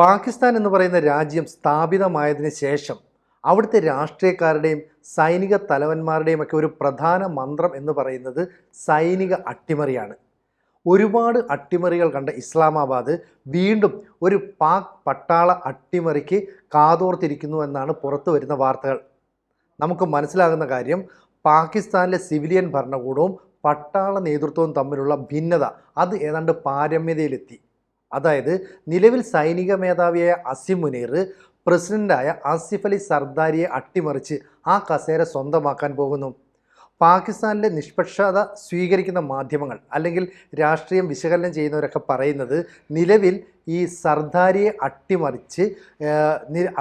പാകിസ്ഥാൻ എന്ന് പറയുന്ന രാജ്യം സ്ഥാപിതമായതിന് ശേഷം അവിടുത്തെ രാഷ്ട്രീയക്കാരുടെയും സൈനിക തലവന്മാരുടെയും ഒക്കെ ഒരു പ്രധാന മന്ത്രം എന്ന് പറയുന്നത് സൈനിക അട്ടിമറിയാണ്. ഒരുപാട് അട്ടിമറികൾ കണ്ട ഇസ്ലാമാബാദ് വീണ്ടും ഒരു പാക് പട്ടാള അട്ടിമറിക്ക് കാതോർത്തിരിക്കുന്നു എന്നാണ് പുറത്തു വരുന്ന വാർത്തകൾ. നമുക്ക് മനസ്സിലാകുന്ന കാര്യം പാകിസ്ഥാനിലെ സിവിലിയൻ ഭരണകൂടവും പട്ടാള നേതൃത്വവും തമ്മിലുള്ള ഭിന്നത അത് ഏതാണ്ട് പാരമ്യതയിലെത്തി. അതായത് നിലവിൽ സൈനിക മേധാവിയായ അസിം മുനീർ പ്രസിഡന്റായ ആസിഫ് അലി സർദാരിയെ അട്ടിമറിച്ച് ആ കസേര സ്വന്തമാക്കാൻ പോകുന്നു. പാകിസ്ഥാനിലെ നിഷ്പക്ഷത സ്വീകരിക്കുന്ന മാധ്യമങ്ങൾ അല്ലെങ്കിൽ രാഷ്ട്രീയം വിശകലനം ചെയ്യുന്നവരൊക്കെ പറയുന്നത് നിലവിൽ ഈ സർദാരിയെ അട്ടിമറിച്ച്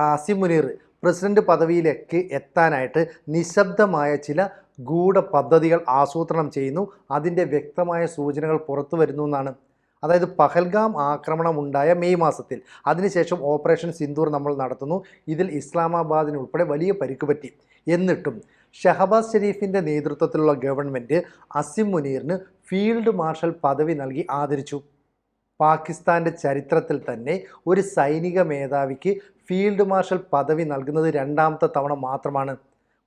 ആസിം മുനീർ പ്രസിഡന്റ് പദവിയിലേക്ക് എത്താനായിട്ട് നിശബ്ദമായ ചില ഗൂഢ പദ്ധതികൾ ആസൂത്രണം ചെയ്യുന്നു. അതിന്റെ വ്യക്തമായ സൂചനകൾ പുറത്തു വരുന്നു എന്നാണ് അതായത് പഹൽഗാം ആക്രമണം ഉണ്ടായ മെയ് മാസത്തിൽ. അതിനുശേഷം ഓപ്പറേഷൻ സിന്ദൂർ നമ്മൾ നടത്തുന്നു. ഇതിൽ ഇസ്ലാമാബാദിന് ഉൾപ്പെടെ വലിയ പരിക്ക് പറ്റി എന്നിട്ടും ഷഹബാസ് ഷെരീഫിന്റെ നേതൃത്വത്തിലുള്ള ഗവൺമെന്റ് അസിം മുനീറിന് ഫീൽഡ് മാർഷൽ പദവി നൽകി ആദരിച്ചു. പാകിസ്ഥാന്റെ ചരിത്രത്തിൽ തന്നെ ഒരു സൈനിക മേധാവിക്ക് ഫീൽഡ് മാർഷൽ പദവി നൽകുന്നത് രണ്ടാമത്തെ തവണ മാത്രമാണ്.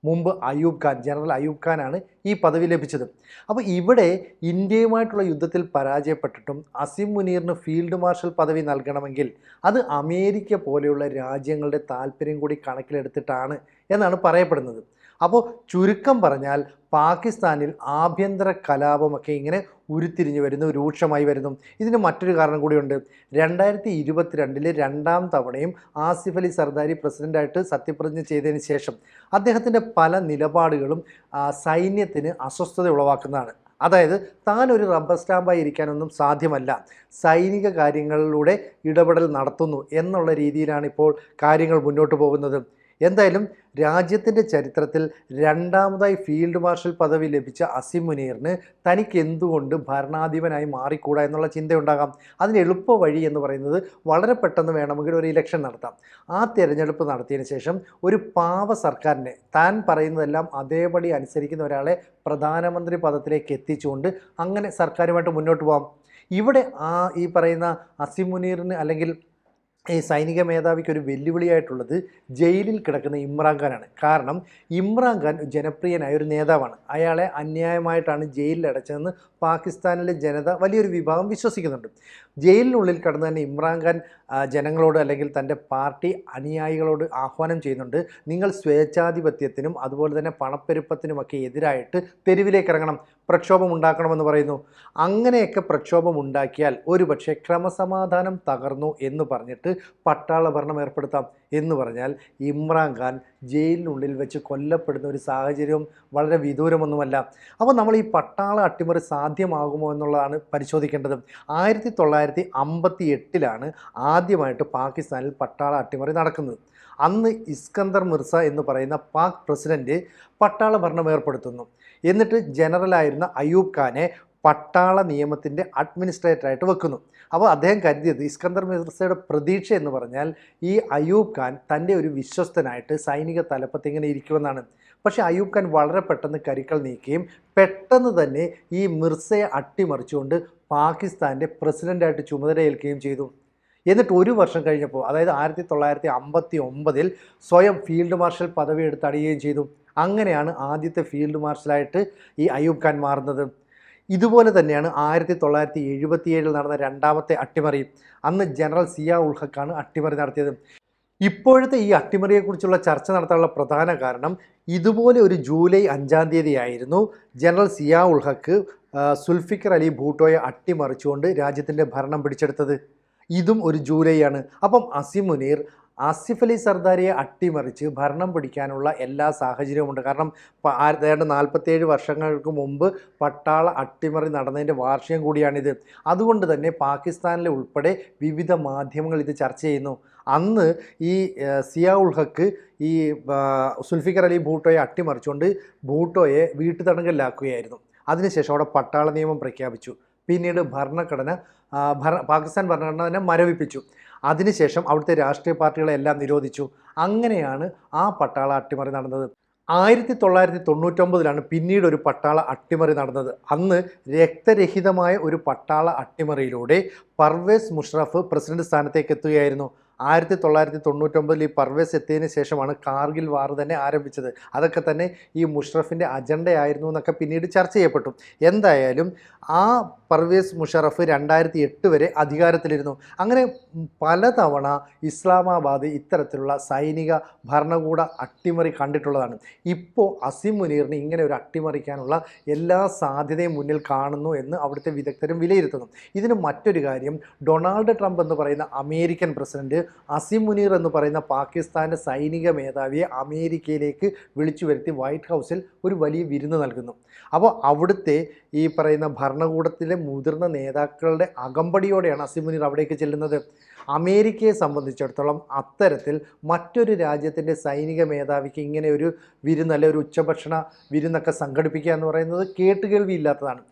മുമ്പ് അയൂബ് ഖാൻ ജനറൽ അയൂബ് ഖാനാണ് ഈ പദവി ലഭിച്ചത്. അപ്പോൾ ഇവിടെ ഇന്ത്യയുമായിട്ടുള്ള യുദ്ധത്തിൽ പരാജയപ്പെട്ടിട്ടും അസിം മുനീറിന് ഫീൽഡ് മാർഷൽ പദവി നൽകണമെങ്കിൽ അത് അമേരിക്ക പോലെയുള്ള രാജ്യങ്ങളുടെ താല്പര്യം കൂടി കണക്കിലെടുത്തിട്ടാണ് എന്നാണ് പറയപ്പെടുന്നത്. അപ്പോൾ ചുരുക്കം പറഞ്ഞാൽ പാകിസ്ഥാനിൽ ആഭ്യന്തര കലാപമൊക്കെ ഇങ്ങനെ ഉരുത്തിരിഞ്ഞു വരുന്നു രൂക്ഷമായി വരുന്നു. ഇതിന് മറ്റൊരു കാരണം കൂടിയുണ്ട്. രണ്ടായിരത്തി ഇരുപത്തിരണ്ടിലെ രണ്ടാം തവണയും ആസിഫ് അലി സർദാരി പ്രസിഡന്റായിട്ട് സത്യപ്രതിജ്ഞ ചെയ്തതിന് ശേഷം അദ്ദേഹത്തിന്റെ പല നിലപാടുകളും സൈന്യത്തിന് അസ്വസ്ഥത ഉളവാക്കുന്നതാണ്. അതായത് താൻ ഒരു റബ്ബർ സ്റ്റാമ്പായി ഇരിക്കാനൊന്നും സാധ്യമല്ല. സൈനിക കാര്യങ്ങളിലൂടെ ഇടപെടൽ നടത്തുന്നു എന്നുള്ള രീതിയിലാണ് ഇപ്പോൾ കാര്യങ്ങൾ മുന്നോട്ട് പോകുന്നത്. എന്തായാലും രാജ്യത്തിന്റെ ചരിത്രത്തിൽ രണ്ടാമതായി ഫീൽഡ് മാർഷൽ പദവി ലഭിച്ച അസിം മുനീറിന് തനിക്ക് എന്തുകൊണ്ട് ഭരണാധിപനായി മാറിക്കൂടാ എന്നുള്ള ചിന്തയുണ്ടാകാം. അതിന് എളുപ്പ വഴി എന്ന് പറയുന്നത് വളരെ പെട്ടെന്ന് വേണമെങ്കിൽ ഒരു ഇലക്ഷൻ നടത്താം. ആ തിരഞ്ഞെടുപ്പ് നടത്തിയതിന് ശേഷം ഒരു പാവ സർക്കാരിനെ താൻ പറയുന്നതെല്ലാം അതേപടി അനുസരിക്കുന്ന ഒരാളെ പ്രധാനമന്ത്രി പദത്തിലേക്ക് എത്തിച്ചുകൊണ്ട് അങ്ങനെ സർക്കാരുമായിട്ട് മുന്നോട്ട് പോകാം ഇവിടെ ആ ഈ പറയുന്ന അസിം മുനീറിന് അല്ലെങ്കിൽ ഈ സൈനിക മേധാവിക്ക് ഒരു വെല്ലുവിളിയായിട്ടുള്ളത് ജയിലിൽ കിടക്കുന്ന ഇമ്രാൻഖാനാണ് കാരണം ഇമ്രാൻഖാൻ ജനപ്രിയനായ ഒരു നേതാവാണ്. അയാളെ അന്യായമായിട്ടാണ് ജയിലിൽ അടച്ചതെന്ന് പാകിസ്ഥാനിലെ ജനത വലിയൊരു വിഭാഗം വിശ്വസിക്കുന്നുണ്ട്. ജയിലിനുള്ളിൽ കടന്ന് തന്നെ ഇമ്രാൻഖാൻ ജനങ്ങളോട് അല്ലെങ്കിൽ തന്റെ പാർട്ടി അനുയായികളോട് ആഹ്വാനം ചെയ്യുന്നുണ്ട്. നിങ്ങൾ സ്വേച്ഛാധിപത്യത്തിനും അതുപോലെ തന്നെ പണപ്പെരുപ്പത്തിനുമൊക്കെ എതിരായിട്ട് തെരുവിലേക്ക് ഇറങ്ങണം പ്രക്ഷോഭം ഉണ്ടാക്കണമെന്ന് പറയുന്നു. അങ്ങനെയൊക്കെ പ്രക്ഷോഭം ഉണ്ടാക്കിയാൽ ഒരുപക്ഷെ ക്രമസമാധാനം തകർന്നു എന്ന് പറഞ്ഞിട്ട് പട്ടാള ഭരണം ഏർപ്പെടുത്താം എന്ന് പറഞ്ഞാൽ ഇമ്രാൻഖാൻ ജയിലിനുള്ളിൽ വെച്ച് കൊല്ലപ്പെടുന്ന ഒരു സാഹചര്യവും വളരെ വിദൂരമൊന്നുമല്ല. അപ്പോൾ നമ്മൾ ഈ പട്ടാള അട്ടിമറി സാധ്യമാകുമോ എന്നുള്ളതാണ് പരിശോധിക്കേണ്ടത്. ആയിരത്തി തൊള്ളായിരത്തി അമ്പത്തി എട്ടിലാണ് ആദ്യമായിട്ട് പാകിസ്ഥാനിൽ പട്ടാള അട്ടിമറി നടക്കുന്നത്. അന്ന് ഇസ്കന്ദർ മിർസ എന്ന് പറയുന്ന പാക് പ്രസിഡന്റ് പട്ടാള ഭരണം ഏർപ്പെടുത്തുന്നു. എന്നിട്ട് ജനറലായിരുന്ന അയൂബ് ഖാനെ പട്ടാള നിയമത്തിന്റെ അഡ്മിനിസ്ട്രേറ്ററായിട്ട് വെക്കുന്നു. അപ്പോൾ അദ്ദേഹം കരുതിയത് ഇസ്കന്ദർ മിർസയുടെ പ്രതീക്ഷ എന്ന് പറഞ്ഞാൽ ഈ അയൂബ് ഖാൻ തന്റെ ഒരു വിശ്വസ്തനായിട്ട് സൈനിക തലപ്പത്ത് ഇങ്ങനെ ഇരിക്കുമെന്നാണ്. പക്ഷേ അയൂബ് ഖാൻ വളരെ പെട്ടെന്ന് കരുക്കൾ നീക്കുകയും പെട്ടെന്ന് തന്നെ ഈ മിർസയെ അട്ടിമറിച്ചുകൊണ്ട് പാകിസ്ഥാന്റെ പ്രസിഡന്റായിട്ട് ചുമതലയേൽക്കുകയും ചെയ്തു. എന്നിട്ട് ഒരു വർഷം കഴിഞ്ഞപ്പോൾ അതായത് ആയിരത്തി തൊള്ളായിരത്തി അമ്പത്തി ഒമ്പതിൽ സ്വയം ഫീൽഡ് മാർഷൽ പദവി എടുത്തടിയുകയും ചെയ്തു. അങ്ങനെയാണ് ആദ്യത്തെ ഫീൽഡ് മാർഷലായിട്ട് ഈ അയൂബ് ഖാൻ മാറുന്നത്. ഇതുപോലെ തന്നെയാണ് ആയിരത്തി തൊള്ളായിരത്തി എഴുപത്തിയേഴിൽ നടന്ന രണ്ടാമത്തെ അട്ടിമറി അന്ന് ജനറൽ സിയ ഉൾ ഹക്കാണ് അട്ടിമറി നടത്തിയത്. ഇപ്പോഴത്തെ ഈ അട്ടിമറിയെക്കുറിച്ചുള്ള ചർച്ച നടത്താനുള്ള പ്രധാന കാരണം ഇതുപോലെ ഒരു ജൂലൈ അഞ്ചാം തീയതിയായിരുന്നു ജനറൽ സിയാ ഉൾ ഹക്ക് സുൽഫിക്കർ അലി ഭൂട്ടോയെ അട്ടിമറിച്ചുകൊണ്ട് രാജ്യത്തിന്റെ ഭരണം പിടിച്ചെടുത്തത്. ഇതും ഒരു ജൂലൈയാണ്. അപ്പം അസിം മുനീർ ആസിഫ് അലി സർദാരിയെ അട്ടിമറിച്ച് ഭരണം പിടിക്കാനുള്ള എല്ലാ സാഹചര്യവുമുണ്ട്. കാരണം ഏതാണ്ട് നാൽപ്പത്തേഴ് വർഷങ്ങൾക്ക് മുമ്പ് പട്ടാള അട്ടിമറി നടന്നതിന്റെ വാർഷികം കൂടിയാണിത്. അതുകൊണ്ട് തന്നെ പാകിസ്ഥാനിലെ ഉൾപ്പെടെ വിവിധ മാധ്യമങ്ങൾ ഇത് ചർച്ച ചെയ്യുന്നു. അന്ന് ഈ സിയാ ഉൾ ഹക്ക് ഈ സുൽഫിക്കർ അലി ഭൂട്ടോയെ അട്ടിമറിച്ചുകൊണ്ട് ഭൂട്ടോയെ വീട്ടു തടങ്കലിലാക്കുകയായിരുന്നു അതിനുശേഷം അവിടെ പട്ടാള നിയമം പ്രഖ്യാപിച്ചു. പിന്നീട് ഭരണഘടന പാകിസ്ഥാൻ ഭരണഘടന തന്നെ മരവിപ്പിച്ചു. അതിനുശേഷം അവിടുത്തെ രാഷ്ട്രീയ പാർട്ടികളെ എല്ലാം നിരോധിച്ചു. അങ്ങനെയാണ് ആ പട്ടാള അട്ടിമറി നടന്നത്. ആയിരത്തി തൊള്ളായിരത്തി തൊണ്ണൂറ്റൊമ്പതിലാണ് പിന്നീട് ഒരു പട്ടാള അട്ടിമറി നടന്നത്. അന്ന് രക്തരഹിതമായ ഒരു പട്ടാള അട്ടിമറിയിലൂടെ പർവേസ് മുഷറഫ് പ്രസിഡന്റ് സ്ഥാനത്തേക്ക് എത്തുകയായിരുന്നു. ആയിരത്തി തൊള്ളായിരത്തി തൊണ്ണൂറ്റൊമ്പതിൽ ഈ പർവേസ് എത്തിയതിന് ശേഷമാണ് കാർഗിൽ വാർ തന്നെ ആരംഭിച്ചത്. അതൊക്കെ തന്നെ ഈ മുഷറഫിന്റെ അജണ്ടയായിരുന്നു എന്നൊക്കെ പിന്നീട് ചർച്ച ചെയ്യപ്പെട്ടു. എന്തായാലും ആ പർവേസ് മുഷറഫ് രണ്ടായിരത്തി എട്ട് വരെ അധികാരത്തിലിരുന്നു. അങ്ങനെ പലതവണ ഇസ്ലാമാബാദ് ഇത്തരത്തിലുള്ള സൈനിക ഭരണകൂട അട്ടിമറി കണ്ടിട്ടുള്ളതാണ്. ഇപ്പോൾ അസിം മുനീറിന് ഇങ്ങനെ ഒരു അട്ടിമറിക്കാനുള്ള എല്ലാ സാധ്യതയും മുന്നിൽ കാണുന്നു എന്ന് അവിടുത്തെ വിദഗ്ധരും വിലയിരുത്തുന്നു. ഇതിന് മറ്റൊരു കാര്യം ഡൊണാൾഡ് ട്രംപ് എന്ന് പറയുന്ന അമേരിക്കൻ പ്രസിഡന്റ് അസിം മുനീർ എന്ന് പറയുന്ന പാകിസ്ഥാന്റെ സൈനിക മേധാവിയെ അമേരിക്കയിലേക്ക് വിളിച്ചു വരുത്തി വൈറ്റ് ഹൗസിൽ ഒരു വലിയ വിരുന്ന് നൽകുന്നു. അപ്പോൾ അവിടുത്തെ ഈ പറയുന്ന ഭരണകൂടത്തിലെ മുതിർന്ന നേതാക്കളുടെ അകമ്പടിയോടെയാണ് അസിം മുനീർ അവിടേക്ക് ചെല്ലുന്നത്. അമേരിക്കയെ സംബന്ധിച്ചിടത്തോളം അത്തരത്തിൽ മറ്റൊരു രാജ്യത്തിന്റെ സൈനിക മേധാവിക്ക് ഇങ്ങനെ ഒരു വിരുന്ന് അല്ലെ ഒരു ഉച്ചഭക്ഷണ വിരുന്നൊക്കെ സംഘടിപ്പിക്കുക എന്ന് പറയുന്നത് കേട്ടുകേൾവിയില്ലാത്തതാണ്.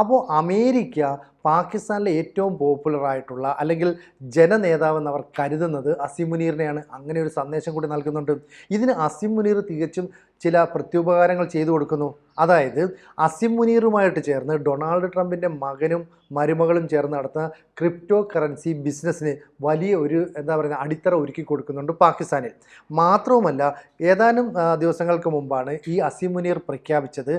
അപ്പോൾ അമേരിക്ക പാകിസ്ഥാനിലെ ഏറ്റവും പോപ്പുലർ ആയിട്ടുള്ള അല്ലെങ്കിൽ ജനനേതാവെന്ന് അവർ കരുതുന്നത് അസിം മുനീറിനെയാണ്. അങ്ങനെ ഒരു സന്ദേശം കൂടി നൽകുന്നുണ്ട്. ഇതിന് അസിം മുനീർ തികച്ചും ചില പ്രത്യുപകാരങ്ങൾ ചെയ്തു കൊടുക്കുന്നു. അതായത് അസിം മുനീറുമായിട്ട് ചേർന്ന് ഡൊണാൾഡ് ട്രംപിന്റെ മകനും മരുമകളും ചേർന്ന് നടത്തുന്ന ക്രിപ്റ്റോ കറൻസി ബിസിനസ്സിന് വലിയ ഒരു എന്താ പറയുക അടിത്തറ ഒരുക്കി കൊടുക്കുന്നുണ്ട് പാകിസ്ഥാനിൽ. മാത്രവുമല്ല ഏതാനും ദിവസങ്ങൾക്ക് മുമ്പാണ് ഈ അസിം മുനീർ പ്രഖ്യാപിച്ചത്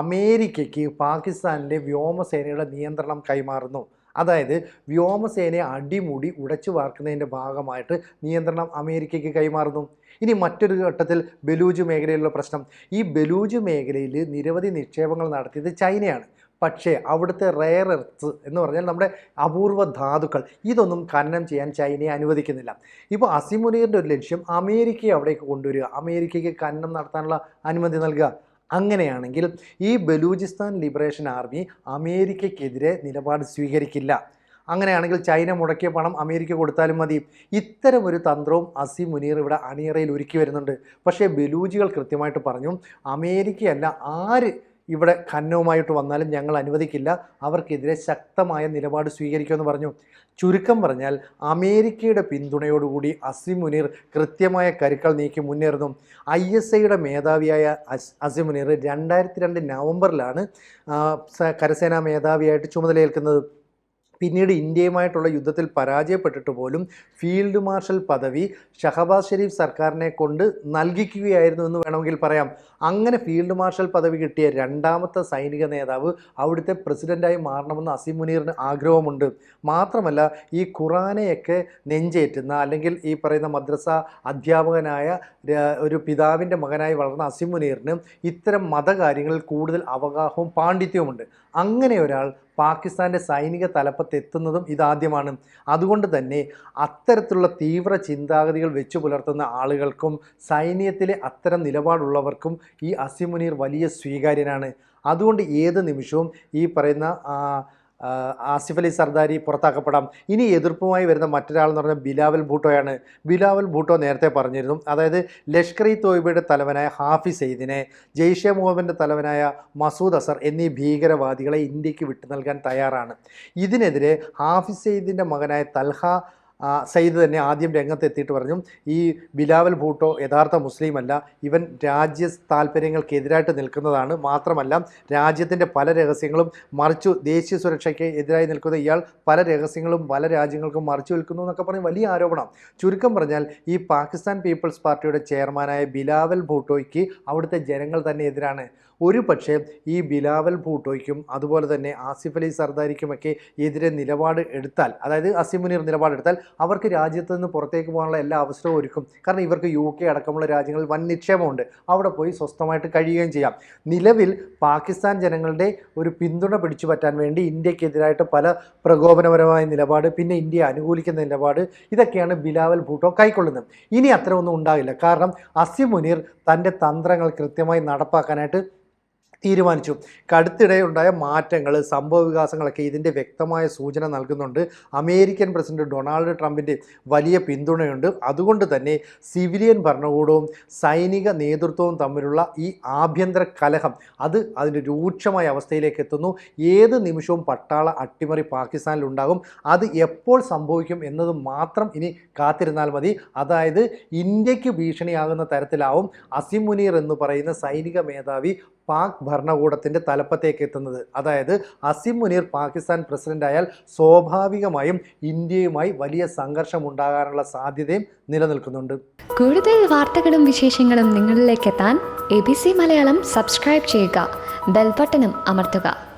അമേരിക്കയ്ക്ക് പാകിസ്ഥാനിലെ വ്യോമസേനയുടെ നിയന്ത്രണം കൈമാറുന്നു. അതായത് വ്യോമസേനയെ അടിമുടി ഉടച്ചു വാർക്കുന്നതിന്റെ ഭാഗമായിട്ട് നിയന്ത്രണം അമേരിക്കയ്ക്ക് കൈമാറുന്നു. ഇനി മറ്റൊരു ഘട്ടത്തിൽ ബലൂജ് മേഖലയിലുള്ള പ്രശ്നം. ഈ ബലൂജ് മേഖലയിൽ നിരവധി നിക്ഷേപങ്ങൾ നടത്തിയത് ചൈനയാണ്. പക്ഷേ അവിടുത്തെ റെയർ എർത്ത് എന്ന് പറഞ്ഞാൽ നമ്മുടെ അപൂർവ ധാതുക്കൾ. ഇതൊന്നും ഖനനം ചെയ്യാൻ ചൈനയെ അനുവദിക്കുന്നില്ല. ഇപ്പോൾ അസിമുനീറിന്റെ ഒരു ലക്ഷ്യം അമേരിക്കയെ അവിടേക്ക് കൊണ്ടുവരിക. അമേരിക്കയ്ക്ക് ഖനനം നടത്താനുള്ള അനുമതി നൽകുക. അങ്ങനെയാണെങ്കിൽ ഈ ബലൂചിസ്ഥാൻ ലിബറേഷൻ ആർമി അമേരിക്കയ്ക്കെതിരെ നിലപാട് സ്വീകരിക്കില്ല. അങ്ങനെയാണെങ്കിൽ ചൈന മുടക്കിയ പണം അമേരിക്ക കൊടുത്താലും മതി. ഇത്തരം ഒരു തന്ത്രവും അസി മുനീർ ഇവിടെ അണിയറയിൽ ഒരുക്കി വരുന്നുണ്ട്. പക്ഷേ ബലൂജികൾ കൃത്യമായിട്ട് പറഞ്ഞു അമേരിക്കയല്ല ആര് ഇവിടെ ഖന്നവുമായിട്ട് വന്നാലും ഞങ്ങൾ അനുവദിക്കില്ല. അവർക്കെതിരെ ശക്തമായ നിലപാട് സ്വീകരിക്കുമെന്ന് പറഞ്ഞു. ചുരുക്കം പറഞ്ഞാൽ അമേരിക്കയുടെ പിന്തുണയോടുകൂടി അസിം മുനീർ കൃത്യമായ കരുക്കൾ നീക്കി മുന്നേറുന്നു. ഐ എസ് ഐയുടെ മേധാവിയായ അസ് മുനീർ രണ്ടായിരത്തി രണ്ട് നവംബറിലാണ് കരസേനാ മേധാവിയായിട്ട് ചുമതലയേൽക്കുന്നത്. പിന്നീട് ഇന്ത്യയുമായിട്ടുള്ള യുദ്ധത്തിൽ പരാജയപ്പെട്ടിട്ട് പോലും ഫീൽഡ് മാർഷൽ പദവി ഷഹബാസ് ഷെരീഫ് സർക്കാരിനെ കൊണ്ട് നൽകിക്കുകയായിരുന്നു എന്ന് വേണമെങ്കിൽ പറയാം. അങ്ങനെ ഫീൽഡ് മാർഷൽ പദവി കിട്ടിയ രണ്ടാമത്തെ സൈനിക നേതാവ് അവിടുത്തെ പ്രസിഡന്റായി മാറണമെന്ന് അസീം മുനീറിന് ആഗ്രഹമുണ്ട്. മാത്രമല്ല ഈ ഖുറാനെയൊക്കെ നെഞ്ചേറ്റുന്ന അല്ലെങ്കിൽ ഈ പറയുന്ന മദ്രസ അധ്യാപകനായ ഒരു പിതാവിന്റെ മകനായി വളർന്ന അസീം മുനീറിന് ഇത്തരം മതകാര്യങ്ങളിൽ കൂടുതൽ അവഗാഹവും പാണ്ഡിത്യവുമുണ്ട്. അങ്ങനെ ഒരാൾ പാകിസ്ഥാന്റെ സൈനിക തലപ്പത്ത് എത്തുന്നതും ഇതാദ്യമാണ്. അതുകൊണ്ട് തന്നെ അത്തരത്തിലുള്ള തീവ്ര ചിന്താഗതികൾ വെച്ചു പുലർത്തുന്ന ആളുകൾക്കും സൈന്യത്തിലെ അത്തരം നിലപാടുള്ളവർക്കും ഈ അസിമുനീർ വലിയ സ്വീകാര്യനാണ്. അതുകൊണ്ട് ഏത് നിമിഷവും ഈ പറയുന്ന ആസിഫ് അലി സർദാരി പുറത്താക്കപ്പെടാം. ഇനി എതിർപ്പുമായി വരുന്ന മറ്റൊരാൾ എന്ന് പറഞ്ഞാൽ ബിലാവൽ ഭൂട്ടോയാണ്. ബിലാവൽ ഭൂട്ടോ നേരത്തെ പറഞ്ഞിരുന്നു. അതായത് ലഷ്കർ ഇ തോയ്ബയുടെ തലവനായ ഹാഫിസ് സെയ്ദിനെ ജെയ്ഷെ മുഹമ്മദിന്റെ തലവനായ മസൂദ് അസർ എന്നീ ഭീകരവാദികളെ ഇന്ത്യയ്ക്ക് വിട്ടു നൽകാൻ തയ്യാറാണ്. ഇതിനെതിരെ ഹാഫിസ് സെയ്ദിന്റെ മകനായ തൽഹ സയ്യിദ് തന്നെ ആദ്യം രംഗത്തെത്തിയിട്ട് പറഞ്ഞു ഈ ബിലാവൽ ഭൂട്ടോ യഥാർത്ഥ മുസ്ലിം അല്ല ഇവൻ രാജ്യ താല്പര്യങ്ങൾക്കെതിരായിട്ട് നിൽക്കുന്നതാണ് മാത്രമല്ല രാജ്യത്തിന്റെ പല രഹസ്യങ്ങളും മറിച്ചു ദേശീയ സുരക്ഷയ്ക്ക് എതിരായി നിൽക്കുന്ന ഇയാൾ പല രഹസ്യങ്ങളും പല രാജ്യങ്ങൾക്കും മറിച്ചു വിൽക്കുന്നു എന്നൊക്കെ പറഞ്ഞ് വലിയ ആരോപണം. ചുരുക്കം പറഞ്ഞാൽ ഈ പാകിസ്ഥാൻ പീപ്പിൾസ് പാർട്ടിയുടെ ചെയർമാനായ ബിലാവൽ ഭൂട്ടോയ്ക്ക് അവിടുത്തെ ജനങ്ങൾ തന്നെ എതിരാണ്. ഒരു പക്ഷേ ഈ ബിലാവൽ ഭൂട്ടോയ്ക്കും അതുപോലെ തന്നെ ആസിഫ് അലി സർദാരിക്കുമൊക്കെ എതിരെ നിലപാട് എടുത്താൽ അതായത് അസിമുനീർ നിലപാടെടുത്താൽ അവർക്ക് രാജ്യത്ത് നിന്ന് പുറത്തേക്ക് പോകാനുള്ള എല്ലാ അവസരവും ഒരുക്കും. കാരണം ഇവർക്ക് യു കെ അടക്കമുള്ള രാജ്യങ്ങളിൽ വൻ നിക്ഷേപമുണ്ട്. അവിടെ പോയി സ്വസ്ഥമായിട്ട് കഴിയുകയും ചെയ്യാം. നിലവിൽ പാകിസ്ഥാൻ ജനങ്ങളുടെ ഒരു പിന്തുണ പിടിച്ചു പറ്റാൻ വേണ്ടി ഇന്ത്യക്കെതിരായിട്ട് പല പ്രകോപനപരമായ നിലപാട് പിന്നെ ഇന്ത്യയെ അനുകൂലിക്കുന്ന നിലപാട് ഇതൊക്കെയാണ് ബിലാവൽ ഭൂട്ടോ കൈക്കൊള്ളുന്നത്. ഇനി അത്ര ഒന്നും ഉണ്ടാകില്ല. കാരണം അസി മുനീർ തന്റെ തന്ത്രങ്ങൾ കൃത്യമായി നടപ്പാക്കാനായിട്ട് തീരുമാനിച്ചു. കടുത്തിടെ ഉണ്ടായ മാറ്റങ്ങൾ സംഭവ വികാസങ്ങളൊക്കെ ഇതിന്റെ വ്യക്തമായ സൂചന നൽകുന്നുണ്ട്. അമേരിക്കൻ പ്രസിഡന്റ് ഡൊണാൾഡ് ട്രംപിന്റെ വലിയ പിന്തുണയുണ്ട്. അതുകൊണ്ട് തന്നെ സിവിലിയൻ ഭരണകൂടവും സൈനിക നേതൃത്വവും തമ്മിലുള്ള ഈ ആഭ്യന്തര കലഹം അത് അതിന്റെ രൂക്ഷമായ അവസ്ഥയിലേക്ക് എത്തുന്നു. ഏത് നിമിഷവും പട്ടാള അട്ടിമറി പാകിസ്ഥാനിൽ ഉണ്ടാകും. അത് എപ്പോൾ സംഭവിക്കും എന്നത് മാത്രം ഇനി കാത്തിരുന്നാൽ മതി. അതായത് ഇന്ത്യയ്ക്ക് ഭീഷണിയാകുന്ന തരത്തിലാവും അസിം മുനീർ എന്ന് പറയുന്ന സൈനിക മേധാവി പാക് ഭരണകൂടത്തിന്റെ തലപ്പത്തേക്ക് എത്തുന്നത്. അതായത് അസിം മുനീർ പാകിസ്ഥാൻ പ്രസിഡന്റ് ആയാൽ സ്വാഭാവികമായും ഇന്ത്യയുമായി വലിയ സംഘർഷം ഉണ്ടാകാനുള്ള സാധ്യതയും നിലനിൽക്കുന്നുണ്ട്. കൂടുതൽ വാർത്തകളും വിശേഷങ്ങളും നിങ്ങളിലേക്ക് എത്താൻ A B C Malayalam subscribe ചെയ്യുക. ബെൽബട്ടനും അമർത്തുക.